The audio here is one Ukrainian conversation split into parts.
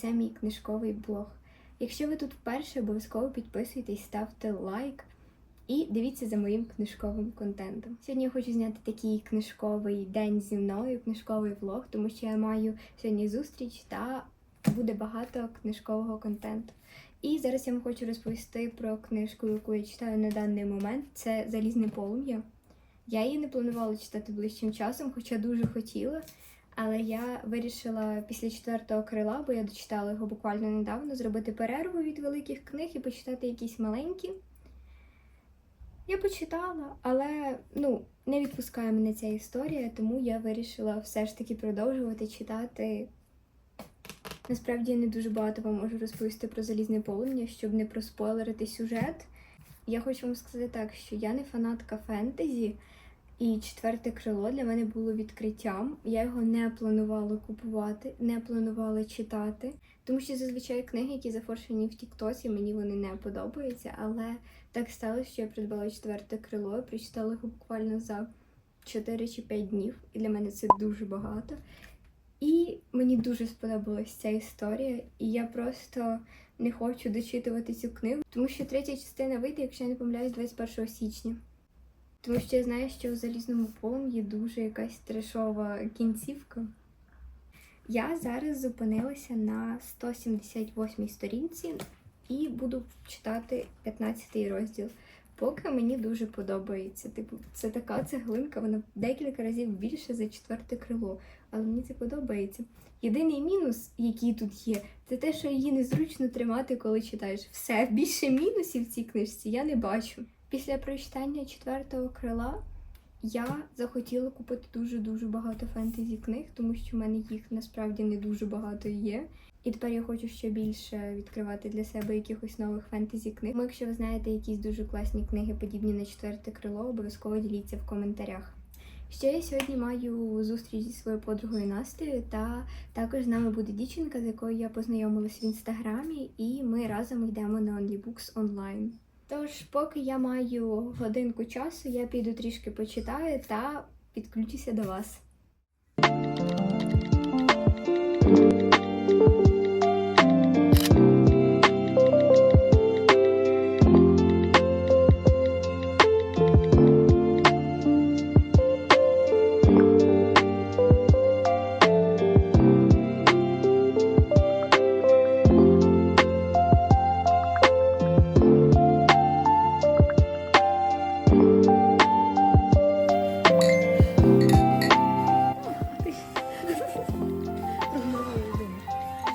це мій книжковий блог. Якщо ви тут вперше, обов'язково підписуйтесь, ставте лайк і дивіться за моїм книжковим контентом. Сьогодні я хочу зняти такий книжковий день зі мною, книжковий влог, тому що я маю сьогодні зустріч та буде багато книжкового контенту. І зараз я вам хочу розповісти про книжку, яку я читаю на даний момент. Це Залізне полум'я. Я її не планувала читати ближчим часом, хоча дуже хотіла. Але я вирішила після четвертого крила, бо я дочитала його буквально недавно, зробити перерву від великих книг і почитати якісь маленькі. Я почитала, але ну, не відпускає мене ця історія, тому я вирішила все ж таки продовжувати читати. Насправді я не дуже багато вам можу розповісти про залізне полум'я, щоб не проспойлерити сюжет. Я хочу вам сказати так, що я не фанатка фентезі, і четверте крило для мене було відкриттям. Я його не планувала купувати, не планувала читати, тому що зазвичай книги, які зафоршені в Тіктосі, мені вони не подобаються. Але так сталося, що я придбала четверте крило, і прочитала його буквально за 4 чи 5 днів, і для мене це дуже багато. І мені дуже сподобалась ця історія, і я просто не хочу дочитувати цю книгу, тому що третя частина вийде, якщо я не помиляюсь, 21 січня. Тому що я знаю, що у залізному полум'ї дуже якась трешова кінцівка. Я зараз зупинилася на 178 сторінці і буду читати 15 розділ. Поки мені дуже подобається. Типу, це така цеглинка, вона декілька разів більше за четверте крило, але мені це подобається. Єдиний мінус, який тут є, це те, що її незручно тримати, коли читаєш. Все, більше мінусів в цій книжці я не бачу. Після прочитання четвертого крила я захотіла купити дуже-дуже багато фентезі книг, тому що в мене їх насправді не дуже багато є. І тепер я хочу ще більше відкривати для себе якихось нових фентезі книг. Тому якщо ви знаєте якісь дуже класні книги, подібні на четверте крило, обов'язково діліться в коментарях. Ще я сьогодні маю зустріч зі своєю подругою Настею, та також з нами буде дівчинка, з якою я познайомилась в інстаграмі, і ми разом йдемо на OnlyBooks онлайн. Тож, поки я маю годинку часу, я піду трішки почитаю та підключуся до вас.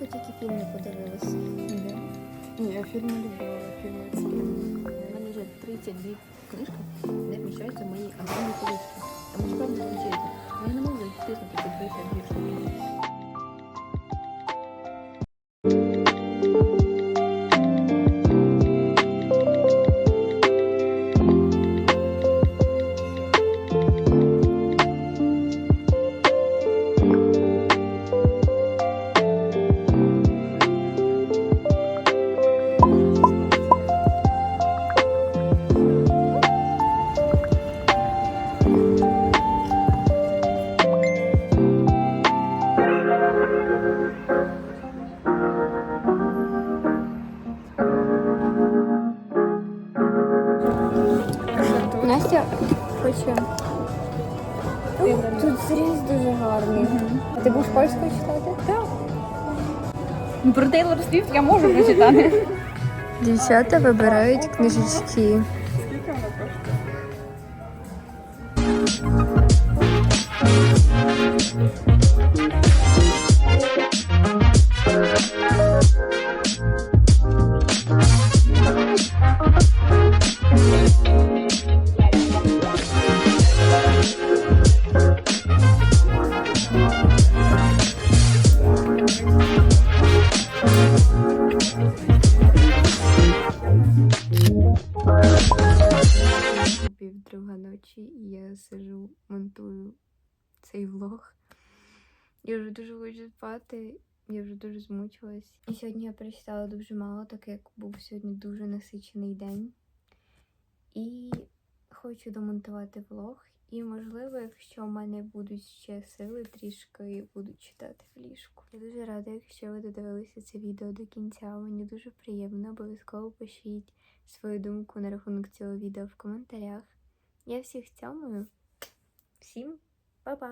Я минулого року тільки фільм не подивилась. Ні. Ні, я фільми любила, фільми це прям. У мене вже 32 книжки, де вміщаються мої огромні полички. Там насправді величезні. Але Я не можу їх втиснути під 32 листя. Хоче. Тут зріз дуже гарний. А ти будеш польською читати? Так. Ну, Про Тейлор Свіфт я можу прочитати. Дівчата вибирають книжечки. Скільки вона коштує? Монтую цей влог. Я вже дуже хочу спати, я вже дуже змучилась. І сьогодні я прочитала дуже мало, так як був сьогодні дуже насичений день. І хочу домонтувати влог. І, можливо, якщо в мене будуть ще сили, трішки буду читати в ліжку. Я дуже рада, якщо ви додивилися це відео до кінця. Мені дуже приємно. Обов'язково пишіть свою думку на рахунок цього відео в коментарях. Я всіх цьомую. Всім па-па!